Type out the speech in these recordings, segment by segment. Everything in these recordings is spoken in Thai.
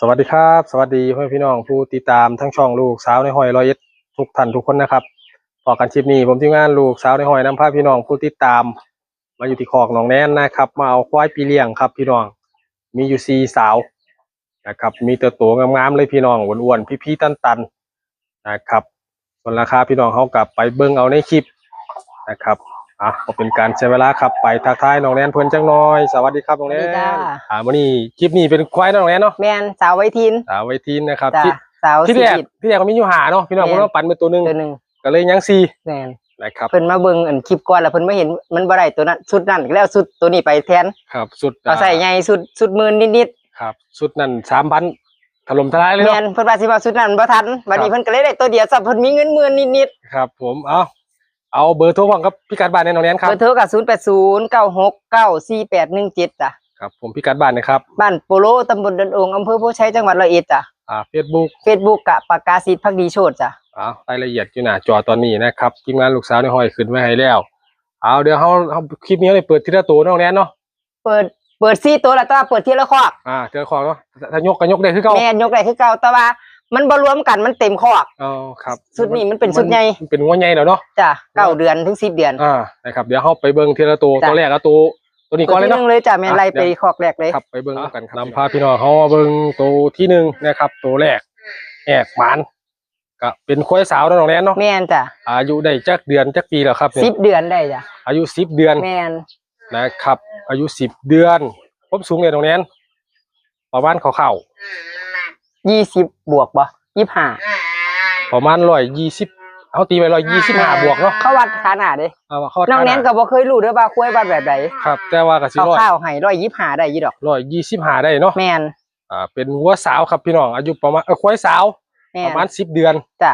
สวัสดีครับ สวัสดีเพื่อแม่พี่น้องผู้ติดตามทั้งช่องลูกสาวในหอยร้อยเอ็ดทุกท่านทุกคนนะครับต่อกันคลิปนี้ผมทีมงานลูกสาวในหอยนำพาพี่น้องผู้ติดตาม มาอยู่ที่คอกหนองแน่นนะครับ มาเอาควายปีเลี้ยงครับ พี่น้องมีอยู่สี่สาวนะครับ มีเตัวโตงามๆเลยพี่น้องอ้วนๆพี่ๆตันๆนะครับส่วนราคาพี่น้องเขากลับไปเบิ่งเอาในคลิปนะครับ อะก็เป็นการใช้เวลาครับไปทักทายน้องแนนเพิ่นจังน้อย สวัสดีครับน้องแนสวัสดีนจ้า อ่าวันนี้คลิปนี้เป็นควายน้องแนนเนาะแมนสาวไว้ทินสาวไวทีนนะครับจ้าที่สาวที่สีแรกอิดที่แรกก็มีอยู่หาเนาะพี่น้องแม่เพิ่นว่าปันเป็นตัวหนึงตัวหนึ่งก็เลยยังซีแมนนะครับเพิ่นมาเบิ่งอันคลิปก่อนแล้วเพิ่นไม่เห็นมันบ่ได้ตัวนั้นชุดนั้นก็แล้วชุดตัวนี้ไปแทนครับสุดเอาใส่ใหญ่ชุดชุดหมื่นนิดครับสุดนั้นสามพันถล่มทลายๆเลยแมเนาะ นเพิ่นว่าสิว่าชุดนั้นบ่ทันบัดนี้ครับเพิ่นก็เลยได้ตัวเดียวซับเพิ่นมีเงินหมื่นนิดครับผมเอา เอาเบอร์โทรของกับพี่กัดบ้านในน้องแนนๆครับ เบอร์โทรก็0809694817จ้ะครับผมพี่กัดบ้านนะครับ บ้านโปโลตำบลดอนองอำเภอโพชัยจังหวัดร้อยเอ็ดจ้ะอ่าเฟซบุ๊ก Facebook กะปากกาศิษย์พักดีโชติจ้ะเอารายละเอียดอยู่หน้าจอตอนนี้นะครับทีมงานลูกสาวในห้อยขึ้นไว้ให้แล้ว เอาเดี๋ยวเขาเขาคลิปนี้เราได้เปิดทีละตัวน้องแนนเนาะเปิดเปิดซี่ตัวแล้วแต่ว่าเปิดทีละคอกอ่าเจอของเนาะถ้ายกก็ยกได้คือเก่าแม่นยกได้คือเก่าแต่ว่า มันบ่รวมกันมันเต็มคอกอ๋อครับชุดนี้มันเป็นชุดใหญ่มันเป็นงวใหญ่แล้วเนาะจ้ะเก้าเดือนถึงสิบเดือนอ่านะครับเดี๋ยวเขาไปเบิ่งทีละตัวจ้ะตัวแรกแล้วตัวตัวนี้ก่อนเลยตัวที่หเนาะนึ่งเลยจ้ะแม่นอะไล่ไปเดี๋ยวคอกแรกเลยครับไปเบิ่งกันครับนำพาพี่น้องเขามาเบิ่งตัวที่หนึ่งนะครับ ตัวแรกแอกหมานก็เป็นควายสาวเนาะน้องแนนเนาะแม่นจ้ะอายุได้จักเดือนจักปีแล้วครับสิเนี่ยบเดือนได้จ้ะอายุสิบเดือนแม่นนะครับ อายุสิบเดือนผมสูงเลยน้องแนนประมาณเขาเข้า ยี่สิบบวกบ่ยี่ห้าๆประมาณร้อยยี่สิบเอาตีไปร้อยยี่สิบห้าบวกเนาะเขาวัดขนาดเด้เอาว่าเขาน้องแนนก็บ่เคยรู้เด้อว่าคุ้ยวัดแบบใดครับ แต่ว่าก็สิเขาร้อยข้าวให้ร้อยยี่ห้าได้ยี่ดอกร้อยยี่สิบห้าได้เนาะแม่นอ่าเป็นวัวสาวครับพี่น้องอายุประมาณเออควายสาวแม่ปนระมาณสิบเดือนจ้ะ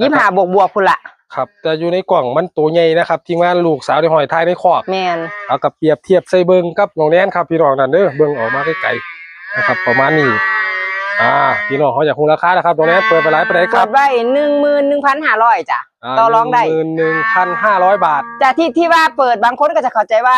ยี่ห้าบวกบวกพุ่นละครับแต่อยู่ในกล่องมันตัวใหญ่นะครับทีมงานลูกสาวในหอยท้ายในคอกแม่นเอากับเปรียบเทียบใส่เบิงกับน้องแนนครับพี่น้องนั่นเด้อเบิงออกมาไกลๆนะครับประมาณนี้ อ่าพี่น้องเขาอยากคงราคานะครับน้องแนนเปิดไปหลายประเด็นคเปิรับดไว้หนึ่งหมื่นหนึ่งพันห้าร้อยจ้ะต่อรองได้หมื่นหนึ่งพันห้าร้อยบาทจ้ะที่ที่ว่าเปิดบางคนก็จะเข้าใจว่า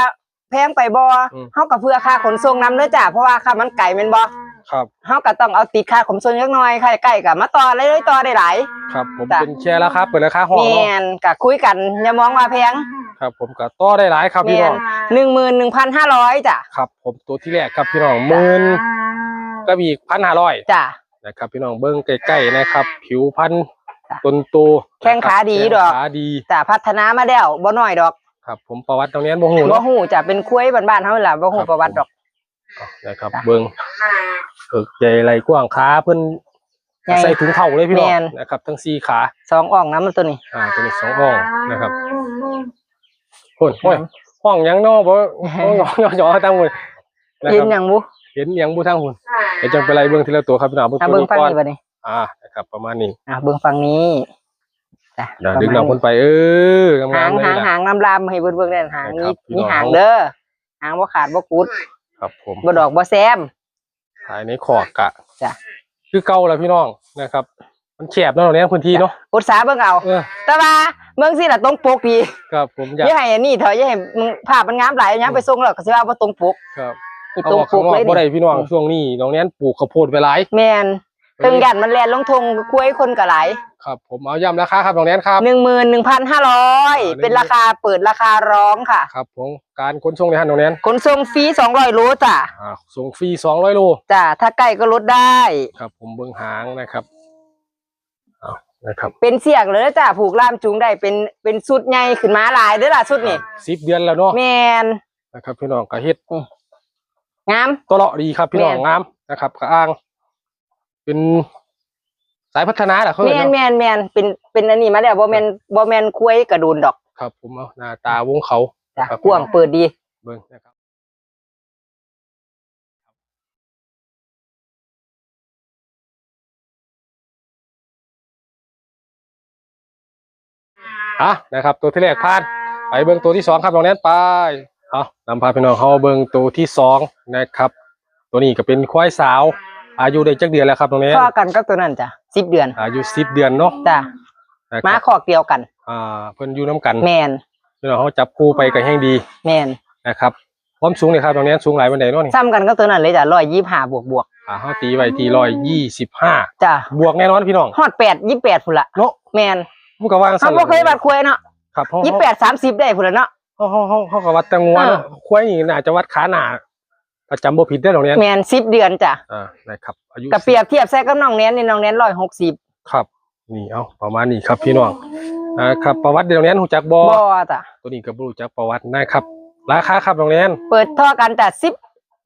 แพงไปบ่อืมเฮาก็เพื่อค่าขนส่งนํเด้อจ้ะเพราะว่าค่ามันไก่แม่นบ่ครับเฮาก็ต้องเอาติดค่าขนส่งจักหน่อยค่าใกล้ก็มาต่อเลยเลยต่อได้หลายครับ ผมจ้ะเป็นแชร์ราคาเปิดราคาห้องแม่เนาะนก็คุยกันอย่ามองว่าแพงครับผมก็ต่อได้หลายครับพี่แม่น้อนง11,500จ้ะครับ ผมตัวที่แรกครับพี่น้องหมื่น ก็มีพันห้าร้อยจ้ะนะครับ พี่น้องเบิ้งใกล้ๆนะครับ ผิวพันธุ์จ้ะต้นโตแข้งขาดีแข้งดอกขาดีจ้ะพัฒนามาแล้วบ่น้อยดอก ครับผมประวัติตรงนี้บ่ฮู้บ่เนาะฮู้จ้ะเป็นคุยบ้านๆเฮาล่ะบ่ฮู้ประวัติดอกนะครับจ้ะเบิ้งเอิกใหญ่ไหลกว้างขาเพิ่นใหญ่ใส่ถุงเข่าเลยพี่น้องแม่นนะครับทั้งสี่ขาสองอ่องน้ำมันตัวนี้อ่าตัวนี้สองอ่องนะครับโอ้ยโอ้ยห้องหยังเนอบ่ห้องหยองหยองตั้งหมดนะคเห็นรับหยังบุเห็นหยังบ่ทั้งหุ่นเดี๋ยวจังไปไล่เบิ่งทีละตัวครับพี่น้องเบิ่งอะตัวเบิ่งนี้ฝั่งก่อนนี้บัดนี้อ่านะครับ ประมาณนี้ อะเบิ่งฝั่งนี้จ้ะเดี๋ยวประดึงมาณน้องคนไปเอองาหางมๆเลยหางนะหางน้ำลามให้เบิ่งเบิ่งได้หางครัมีบพี่มีน้องหางเด้อหางบ่ขาดบ่กุด ครับผมบ่ดอกบ่แซมภายในขอกกะจ้ะคือเก่าแล้วพี่น้องนะครับ มันแคบเนาะตรงนี้พื้นที่เนาะอุตสาห์เบิ่งเอาเออแต่ว่าเบิ่งสิล่ะตรงปกดีครับผมอยากอย่าให้อันนี้เถอะอย่าให้มึงภาพมันงามหลายยังไปส่งแล้วก็สิว่าบ่ตรงปกครับ คือเอาตรงว่าปข้างกนอเลกยบ่ได้นี่พี่น้องช่วงนี้น้องเนี้ยปลูกข้าวโพดไปหลายแม่นถึงยันมันแล่นลงทงคุยคนก็หลายครับ ผมเอาย้ำราคาครับน้องเนี้ยครับ11,500เป็นราคาเปิดราคาร้องค่ะ ครับผมการขนส่งในฮันน้องเนี้ยขนส่งฟรี200โลจ้ะอ่าส่งฟรี200โลจ้ะถ้าใกล้ก็ลดได้ ครับ ผมเบิ่งหางนะครับเอานะครับเป็นเสียกเลยนะจ้ะผูกล่ามจูงได้เป็นเป็นสุดใหญ่ขึ้นมาหลายเด้อล่ะสุดนี่สิบเดือนแล้วเนาะแมนนะครับพี่น้องก็เฮ็ด งาม ตัวเลาะดีครับพี่น้องแม่น งามนะครับกระอ้าง เป็นสายพัฒนาแหละเขาแมเรียกนเนาะแมนแมนเป็นเป็นอันนี้มาแล้วบ่แมนบ่แมนคุยกระดูนดอกครับ ผมเอาหน้าตาวงเขาจ้ะครับกว้างเปิดดี เบิ่งนะครับอะนะครับ ตัวที่แรกผ่าน ไปเบิ่งตัวที่สองครับน้องแนนไป เอานำพาพี่น้องเขาเบิ่งตัวที่สองนะครับ ตัวนี้ก็เป็นควายสาว อายุได้จักเดือนแล้วครับน้องแนนข้อกันกับตัวนั้นจ้ะสิบเดือน อายุสิบเดือนเนาะจ้ะนะคมารับขอกเดียวกัน อ่า เพิ่นอยู่น้ำกันแมนพี่น้องเขาจับคู่ไปก็แห่งดี แมนนะครับความสูงเนี่ยครับตรงนี้สูงหลายวันไหนเนาะนี่ซ้ำกันก็ตัวนั้นเลยจ้ะร้อยยี่ห้าบวกบวกอ่าเฮาตีไว้ที่ร้อยยี่สิบห้าๆจ้ะบวกแน่นอนพี่น้องฮอดแปดยี่แปดพุ่นละเนาะแมนผู้กวางเขาบ่เคยวัดควายเนาะครับเฮายี่แปดสามสิบได้พุ่นละเนาะ เฮาเฮาเฮาเฮาก็วัดแตงงัวเนาะเออควายนี่น่าจะวัดขาหน้าประจำบ่ผิดได้อตรงนี้แมนสิบเดือนจ้ะอ่านะครับอายุกับเปรียบเทียบใส่กับน้องแนนนี่น้องแนนร้อยหกสิบครับ นี่เอาประมาณนี้ครับพี่น้องอ่าครับประวัติเดี๋ยวนี้รู้จักบ่บ่จ้ะตัวนี้ก็บ่รู้จักประวัตินะครับ ราคาครับตรงนี้เปิดท่อกันจ้ะสิบ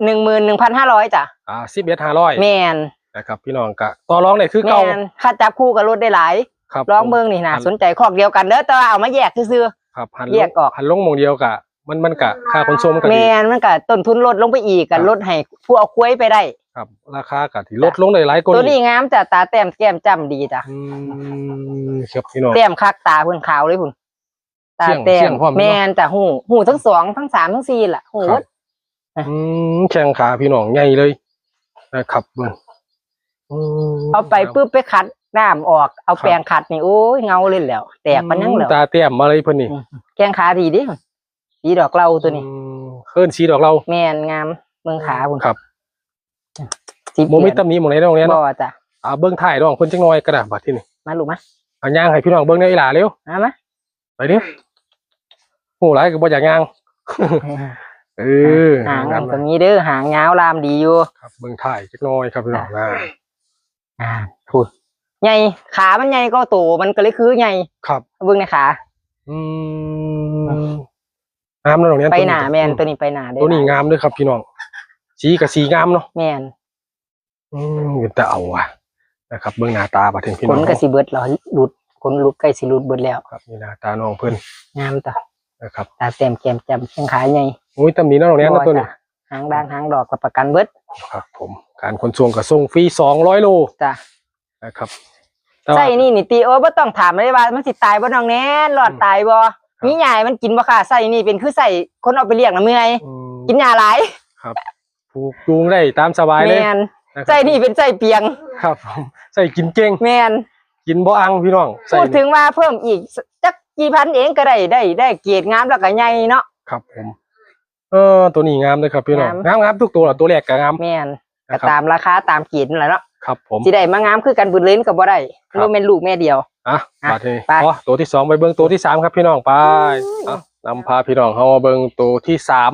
หนึ่งหมื่นหนึ่งพันห้าร้อยจ้ะอ่า11,500แมนนะครับพี่น้องก็ต่อรองได้คือแมเก่านค่าจับคู่กับรถได้หลายครับลองเบิ่งนี่นะสนใจคอกเดียวกันเด้อแต่ว่าเอามาแยกซื่อ ครับหันแยกออกหันลงหมองเดียวกะ มันมันกะค่าขนส่งมันก็ๆแมดีนมันก็ต้นทุนลดลงไปอีกครักับลดให้ผู้เอาคุ้ยไปได้ครับ ราคากะที่ลดลงได้หลายกว่าตัวนี้งามจ้ะตาแต้มแก้มจ้ำดีจ้ะอืมครับพี่น้องแต้มคักตาเพิ่นขาวเลยพุ่นตาเสี่ยงแต้เสี่ยมงพร้อมเนอะแมนจ้ะหูหูทั้งสองทั้งสามทั้งสี่ล่ะหูครับอืมแข้งขาพี่น้องใหญ่เลยนะครับเบิ่งอืมเอาไปปุ๊บไปขัด น้ำออกเอาแปรงขัดนี่โอ้ยเงาเลยแหล้ว แตกมันยังแล้วตาเต้มมาเลยเพิ่นนี่อืมแกงขาดีดิสีดอกเหล่าตัวนี้อืมเอิ้นสีดอกเราแมนงามเมืองขาพุ่นครับสีบ่มีตำหนิหม่องไหนตรงนี้บ่เนาะจ้ะอ่าเบิ่งถ่ายน้องเพิ่นจังน้อยกระดาษบัดที่นี่มาลูกมาเอาย่างให้พี่น้องเบิ่งได้อีหล่าเร็วมามาไปเด้อหูหลายก็บ่อยากย่างเออหางงั้มันนก็มีเด้อหางยาวลามดีอยู่ครับเบิ่งถ่ายจักหน้อยครับพี่น้องนะอ่าพูด ใหญ่ขามันใหญ่ก็โตมันก็เลยคือใหญ่ครับเบิ่งในขาอืมงามเนาะตรงนี้ไปหนาตัวแมนตัวนี้ไปหนาได้ตัวนี้งามด้วยครับพี่น้องสีกับสีงามเนาะแมนอืมเห็นแต่เอาว่ะนะครับเบิ่งหน้าตาบัดนี้พี่ขน้อนงก็สิเบิดแล้วหลุดขนหลุดใกล้สิหลุดเบิดแล้วครับนี่หน้าตาน้องเพิ่นงามต่อนะครับตาแต้มแก้มจำแข้งขาใหญ่อุ้ยตำหนี้เนาะตรงนี้บ่เนาะตัวนี้จ้ะหางด่างหางดอกกับประกันเบิดครับ ผมการขนส่งกับส่งฟรี200โลจ้ะ นะครับแต่ว่าใส่นี่นี่ตีโอ้บ่ต้องถามเลยว่ามันสิตายบ่น้องแน่รอดตายบ่มีหยายมันกินบ่ค่ะใส่นี่เป็นคือใส่คนเอาไปเลี้ยงนะเมื่อยอืมกินหญ้าหลายครับผูกจูงได้ตามสบายเลยแม่นนะครับใส่นี่เป็นใส่เปียง ครับผมใส่กินเก่งแม่นกินบ่อังพี่น้องใส่พูดถึงว่าเพิ่มอีกจักกี่พันเองก็ได้ได้ได้เกียรติงามแล้วก็ใหญ่เนาะครับผมเออตัวนี้งามเลยครับพี่น้องงามงามงามทุกตัวละตัวแรกก็งามแม่นก็นะครับตามราคาตามเกียรตินั่นแหละเนาะ ครับผมสิได้มางามคือกันบุญเล่นก็บ่ได้ครับบ่แม่นลูกแม่เดียวอะอะมาทีนี้ไปอ๋อตัวที่สองไปเบิ้งตัวที่สามครับพี่น้องไปอะนำพาพี่น้องเข้ามาเบิ้งตัวที่สาม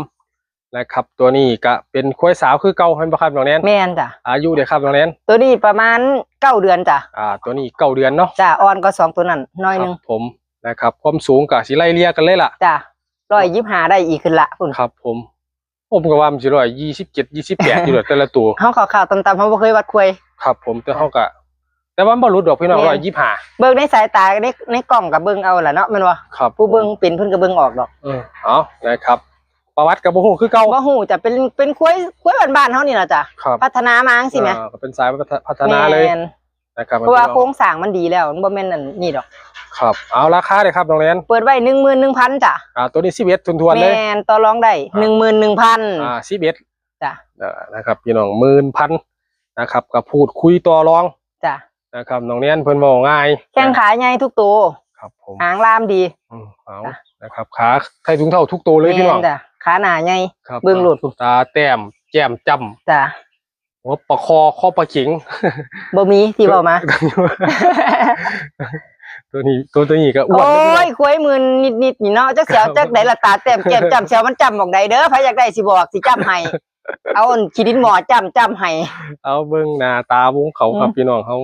นะครับ ตัวนี้ก็เป็นควายสาวคือเก่าเห็นปะครับน้องแนนแม่นจ้ะอายุเดี๋ยวครับน้องแนนตัวนี้ประมาณเก้าเดือนจ้ะอ่า ตัวนี้เก้าเดือนเนาะจ้ะอ่อนก็สองตัวนั้นน้อยหนึงครับผมนะครับความสูงกับสิไล่เลี่ยกันเลยล่ะจ้ะร้อยยี่ห้าได้อีกขึ้นละคุณครับ ผมผมก็ว่ามันสิร้อยยี่สิบเจ็ดยี่สิบแปดอยู่เลยแต่ละตัวเฮาข่าวๆต่ำๆเฮาบ่เคยวัดคุย ครับผมแต่เขาก็แต่ว่ามันบ่รุดดอกพี่น้องแม่นร้อยยี่ห้าเบิ่งในสายตาในในกล้องก็เบิ่งเอาล่ะเนาะแม่นบ่ครับผู้เบิ่งเป็นเพิ่นก็เบิ่งออกดอกเออเอานะครับ ประวัติกับบ่ฮู้คือเก่าบ่ฮู้จะเป็นเป็นคุยคุยบ้านๆเฮานี่ล่ะจ้ะครับพัฒนามาจังซี่แหมอ่าก็เป็นสายพัฒนาเลยแม่นนะครับเพราะว่าพี่โครน้องงสร้างมันดีแล้วมันบ่แม่นนั่นนี่ดอก ครับ เอาราคาเลยครับน้องแนนเปิดไว้11,000จ้ะอ่าตัวนี้สิบเอ็ดทวนๆเลยแม่นต่อรองได้อ่า11,000อ่าสิบเอ็ดจ้ะนะครับพี่น้องหมื่นพัน นะครับก็พูดคุยต่อรองจ้ะนะครับน้องแนนเพิ่นบอกง่ายแข้งขาใหญ่ทุกตัวครับผมหางลามดีอืมเอาจ้ะนะครับขาใส่ถุงเท้าทุกตัวเลยพี่น้องแม่จ้ะขาหนาใหญ่ครับเบิ่งโลดตาแต้มแก้มจจ้ะำหัวปะคอข้อปะขิงบ่มีที่เว้ามา ตัวนี้ตัวตัวนี้ก็อ้วนโอ้เลยพี่น้องยคุยมืนนิดๆนี่เนาะจักเสียวจักไดละตาแต้มแก้มจำเสียวมันจำบอกใดเด้อใครอยากได้สิบอกสิจำให้ เอาอันขี้ดินหมอจำจำให้เอาเบิ่งหน้าตาวงเขาครับอืมพี่น้องเขา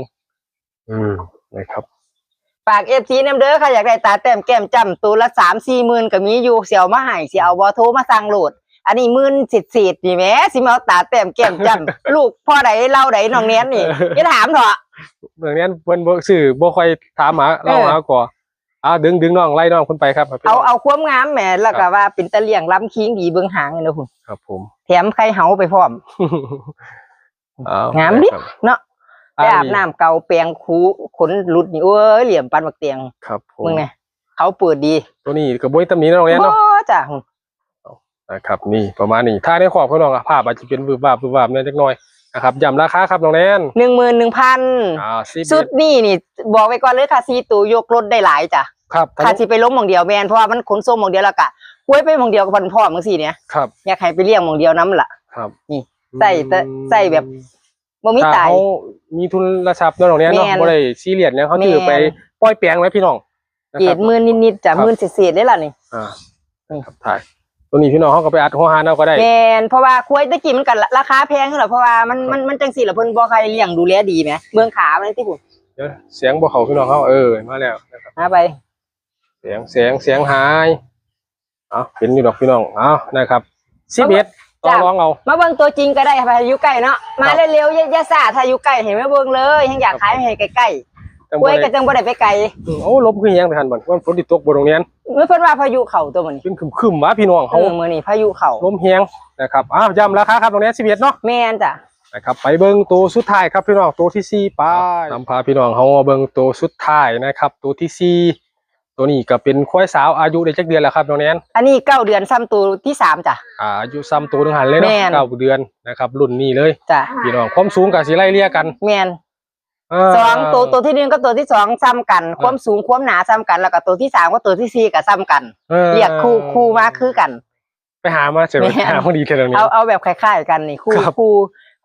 อืมนะครับฝาก FC นำเด้อใครอยากได้ตาแต้มแก้มจำตัวละ3-4หมื่นก็มีอยู่เสียวมาให้สิเอาบ่โทรมาสั่งโหลด อันนี้หมื่นสิดๆนี่แหมสิมาเอาตาแต้มแก้มจำลูกพ่อใดเล่าใดน้องเนียนนี่อย่าถามเถอะเมืองนี้เพิ่นบ่สื่อบ่ค่อยถามหาเราเออหาก่ออ่าดึงดึงน้องไล่น้องขึ้นไปครับพี่น้เอางเอาความงามแหมแล้วก็ว่าเป็นตะเลี่ยงล้ำคิงดีเบิ่งหางนี่นะคุณครับผม แถมไข่เหาไปพร้อมเอางามดิครับเนาะอ่ไปอาบน้ำเกาแปรงคูขนหลุดนี่โอ้ยเหลี่ยมปันบักเตียงครับผมมึงไงเขาเปิดดีตัวนี้ก็บ่มีตำหนินะน้องเนี้ยบ่เนาะจ้ะนะครับ นี่ประมาณนี้ถ้าในขอบพี่น้องอะภาพอาจจะเป็นวืบวาบวืบวาบเนี่ยจักหน่อยนะครับย้ำราคาครับน้องแนนหนึ่งหมื่นหนึ่งพันอ่าสิบสุดนี่นี่ บอกไว้ก่อนเลยค่ะซีตูยกรถได้หลายจ้ะครับค่ะสิไปล้มหมองเดียวแมนเพราะว่ามันขนส่งหมองเดียวแล้วกะ กล้วยไปหมองเดียวกับพันพ่อมึงสิเนี่ยครับ อยากให้ไปเลี้ยงหมองเดียวน้ำล่ะครับ นี่ใส่แต่ใส่แบบบ่มีถ้าตายเขามีทุนระชับเนาะตรงเนี้ยเนาะแม่นบ่ได้ซีเรียสเนี่ยเขาถือแม่นไปปล่อยแปลงไว้พี่น้องนะเกครรัดบหมื่นนิดๆจ้ะครับหมื่นเศษๆได้ล่ะนี่อ่าครับถ่ายตัวนี้พี่น้องเขาก็ไปอัดหัวหานเอาก็ได้แมนเพราะว่าควายตะกี้มันก็ราคาแพงขึ้นหรอเพราะว่ามันมันมันจังสี่ละเพิ่นบ่ใครเลี้ยงดูแลดีไหมเบื้องขามันที่ผมเดี๋ยวเสียงบ่เขาพี่น้องเขาเออมาแล้วนะครับหาไป เสียงเสียงเสียงหาย เอาเห็นอยู่ดอกพี่น้องเอานะครับสิบเอ็ดต้องร้องเอา มาเบิ่งตัวจริงก็ได้ค่ะพายุใกล้เนาะ มาครับเร็วๆอย่าอย่าซ่าถ้าอยู่ใกล้เห็นไม่เบิ่งเลยยังอยากขายให้ใกล้จังๆกบ่ล้วยก็ได้จังบ่ได้ไปไกลอืมโอ้ลมคือหยังไปทันบ่ว่าฝนติตกบ่ตรงเนี้ยเมื่อเพิ่นว่าพายุเข้าตัวมื้อนี้เป็นคึมๆวะพี่น้องเอเขาอมื้อนี้พายุเข้าลมแฮงนะครับอ้าวย้ำราคาครับตรงเนี้สิบเอ็ดเนาะแม่นจ้ะนะครับไปเบิ่งตัวสุดท้ายครับพี่น้องตัวที่สี่ไปนำพาพี่น้องเขามาเบิ่งตัวสุดท้ายนะครับตัวที่สี่ ตัวนี้ก็เป็นควายสาวอายุได้จักเดือนแล้วครับน้องแนนอันนี้เก้าเดือนซ้ำตัวที่สามจ้ะ อ่าอายุซ้ำตัวหนึงหันเลยเนาะแม่น เก้าเดือนนะครับรุ่นนี้เลยจ้ะพี่น้องความสูงกับสีไล่เลี่ยกันแม่นาสองตัวตัวที่หนึ่งกับตัวที่สองซ้ำกัน ความสูงความหนาซ้ำกันแล้วก็ตัวที่สามกับตัวที่สี่ก็ซ้ำกันออเรียกคู่คู่มาคือกัน ไปหามาเสร็จแม่นหาพอดีเท่านี้ เอาเอาแบบคล้ายๆกันนี่คู่ครับ คู่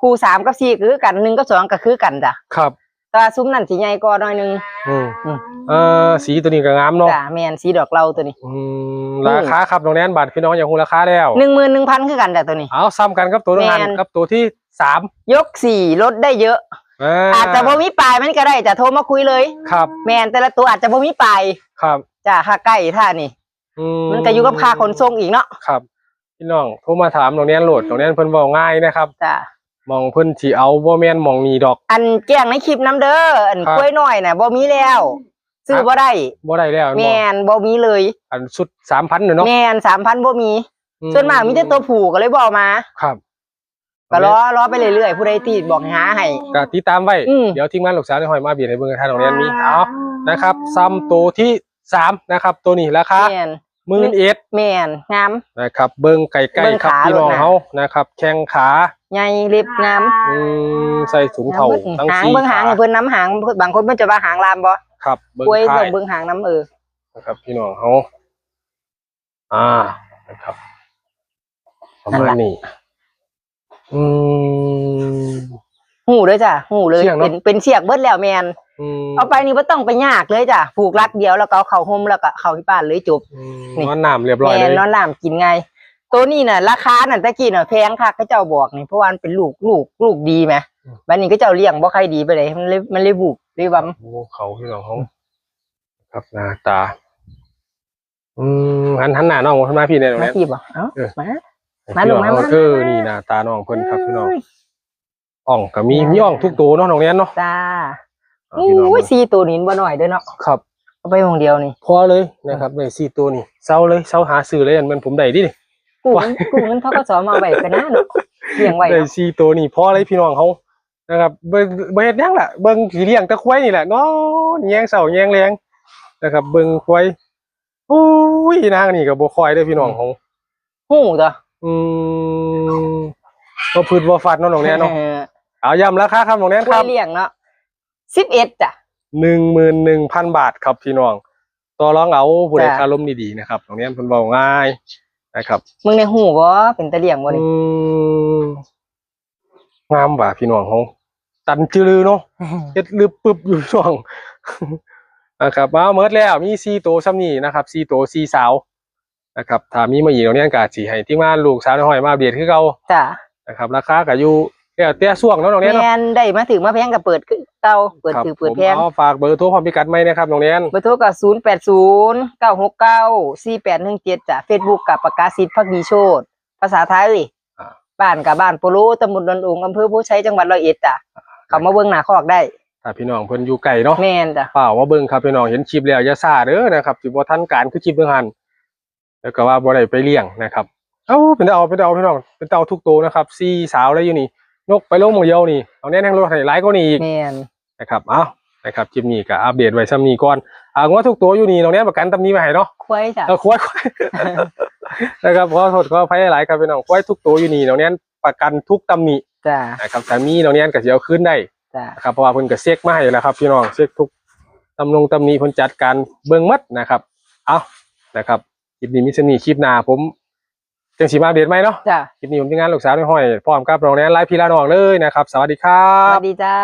คู่สามกับสี่ก็คือกันหนึ่งกับสองก็คือกันจ้ะ ครับ แต่ว่าซุ้มนั่นสีใหญ่กว่าหน่อยหนึงอืมอืมเอ่อสีตัวนี้ก็งามเนาะจ้ะแมนสีดอกเหล่าตัวนี้อืมราคาครับน้องแนนบัตรพี่น้องอย่างฮู้ราคาแล้วหนึ่งหมื่นหนึ่งพันคือกันจ้ะตัวนี้ เอาซ้ำกันกับตัวนึงหันแม่นกับตัวที่สามยกสี่ลดได้เยอะ อาจจะบ่มีปลายมันก็ได้จะโทรมาคุยเลย ครับแมนแต่ละตัวอาจจะบ่มีปลายครับจ้ะค่าใกล้ท่านี่อืมันก็อยู่กับค่าขนส่งอีกเนาะครับ พี่น้องโทรมาถามน้องแนนโหลดน้องแนนเพิ่นเว้าง่ายนะครับ จ้ะ มองเพิ่นสิเอาบ่แม่นมองนี่ดอก อันแจ้งในคลิปน้ำเด้ออันครับ กล้วยน้อยน่ะบ่มีแล้วซื้อบ่ได้บ่ได้แล้วแมนบ่มีเลยอันสุด3,000เนาะแมนสามพันบ่มีส่วนมากมีแต่ตัวผูก็เลยบเอกมาครับก็รอรอไปเรื่อยๆผู้ใดที่บอกให้หาให้ ก็ติดตามไว้ อืม เดี๋ยวทีมงานลูกสาวในหอยมาเบียดให้เบิ่งกันท่านน้องแนนมีเอานะครับซ้ำตัวที่สามนะครับ ตัวนี้ราคาแมนหมื่นเอ็ดแมนงาม นะครับเบิ่งไก่ไก่เบิ่งครับขาพี่น้องรถน่ะเฮานะครับ แข้งขา ใหญ่เล็บงามอืมใส่ถุงเท้าทั้งหางสี่เบิ่งหางขาให้เพิ่นน้ำหางบางคนเพิ่นจะว่าหางลามบ่ครับเบิ่งกล้วยท้าส่ยงเบิ่งหางน้ำเออนะครับ พี่น้องเฮาอ่านะครับประมาณนี้อืมหูเลยจ้ะหูเลยเสียงเนอะเป็นเป็นเสียกเบิดแล้วแมนอืมเอาไปนี่บ่ต้องไปยากเลยจ้ะผูกรัดเดียวแล้วก็เอาเข้าห่มแล้วก็เข้าที่บ้านเลยจบอืมนี่นอนน้ำเรียบร้อยแมเลนยนอนน้ำกินไง ตัวนี้น่ะ ราคาน่ะตะกี้น่ะแพงคักเขาเจ้าบอกนี่เพราะว่ามันเป็นลูกลูกลูกดีไหมบัดนี้ก็เจ้าเลี้ยงบ่ใครดีไปเลยมันเลยมันเลยบุกเลยวัมโอ้เขาพี่น้องเขาครับหน้าตา อืมหันหันหน้าน้องขึ้นมาพี่เนี่ยตรงมานี้พี่บ่เอ้าเออมาพี่น้องมาเขามามาเออนี่หน้าตาน้องเพิ่นครับพี่น้องอ่องก็มีมีอ่องทุกตัวเนาะน้องเนี้ยเนาะจ้าอ่าพี่น้องอุ้ยสี่ตัวนี้บ่หน่อยเด้อเนาะครับเอาไปวงเดียวนี่ พอเลยนะครับได้สี่ตัวนี่เซาเลยเซาหาซื้อเลยอันมันผมได้ดิ นี่กูมันกูมันเขาก็สอนมาไว้กันนะเนาะเลี้ยงไว้ได้เนาะสี่ตัวนี่พอเลยพี่น้องเขานะครับเบิ่งเบิ่งเฮ็ดหยังล่ะเบิ่งสีเลี้ยงแตะควายนี่แหละเนาะแยงเสาแยงแรงนะครับ เบิ่งควายอุ้ยนางนี่ก็บ่ค่อยเด้อพี่น้องเขาหูตัวอืมบ่พืชบ่ฟัดเนาะน้องแนนเนาะออเอาย้ำราคาครับน้องแนนกคล้รัวยบเลี้ยงเนาะ11จ้ะ11,000บาทครับพี่น้องต่อรองเอาผู้ใดจ้ะคารมดีๆนะครับน้องแนนเพิ่นเว้าง่าย นะครับมึงในหูบ่เป็นตะเลี้ยงบ่นี่อืมงามว่ะพี่น้องเขาตันจือลือเนาะเฮ็ดลืบปึบอยู่ช่วงนะครับมาเมิดแล้วมี4ตัวซ้ำนี่นะครับ4ตัว4สาวนะครับถ้ามีมาอีกน้องแนนก็สิให้ที่มาลูกสาวน้อยมาอัปเดตคือเก่าจ้ะนะครับราคาก็อยู่ แล้วแต่ช่วงเนาะน้องแนนเนาะแม่นได้มาถึงมาแพงก็เปิดคือเก่าเปิดครับถือเปิดผมแพงเอาฝากเบอร์โทรความพิกัดไหมนะครับน้องแนนเบอร์โทรก็080 969 4817จ้ะ Facebook กับประกาศสิทธิ์พักดีโชตภาษาไทยอ่าบ้านกับบ้านโปโลตำบลดอนองอำเภอผู้ใช้จังหวัดร้อยเอ็ดจ้ะเขามาเบิ่งหน้าคอกได้ถ้าพี่น้องเพิ่นอยู่ไกลเนาะแม่นจ้ะเปล่าว่าเบิ่งครับพี่น้องเห็นคลิปแล้วอย่าซ่าเด้อนะครับสิบ่ทันการคือคลิปเบิ่งหันแล้วก็ว่าบ่ได้ไปเลี้ยงนะครับเอ้าเป็นตาเอาเป็นตาเอาพี่น้องเป็นตาเอาทุกตัวนะครับสี่สาวแล้วอยู่นี่ นกไปลงหมองเดียวนี่เอาแน่นแห่งรถให้หลายกว่านี้อีกแม่นนะครับเอ้านะครับคลิปนี้ก็อัปเดตไว้ซ้ำนี้ก่อนอ่าว่าทุกตัวอยู่นี่น้องแนนประกันตำนี้มาให้เนาะควายจ้ะเออควายควายนะครับขอโทษขออภัยหลายครับพี่น้องควายทุกตัวอยู่นี่น้องแนนประกันทุกตำหนิจ้ะนะครับแต่มีน้องแนนก็สิเอาคืนได้จ้ะนะครับเพราะว่าเพิ่นก็เช็คมาให้แล้วครับ พี่น้องเช็คทุกตำนงตำหนี้เพิ่นจัดการเบิ่งหมัดนะครับ เอานะครับคลิปนี้มิสนี่คลิปหน้าผม จังสีมาอัปเดตไหมเนาะจ้ะคลิปนี้ผมทีมงานลูกสาวในห้อยพร้อมกับน้องแนนไลฟ์พี่ละน้องเลยนะครับ สวัสดีครัสบ วัสดีจ้า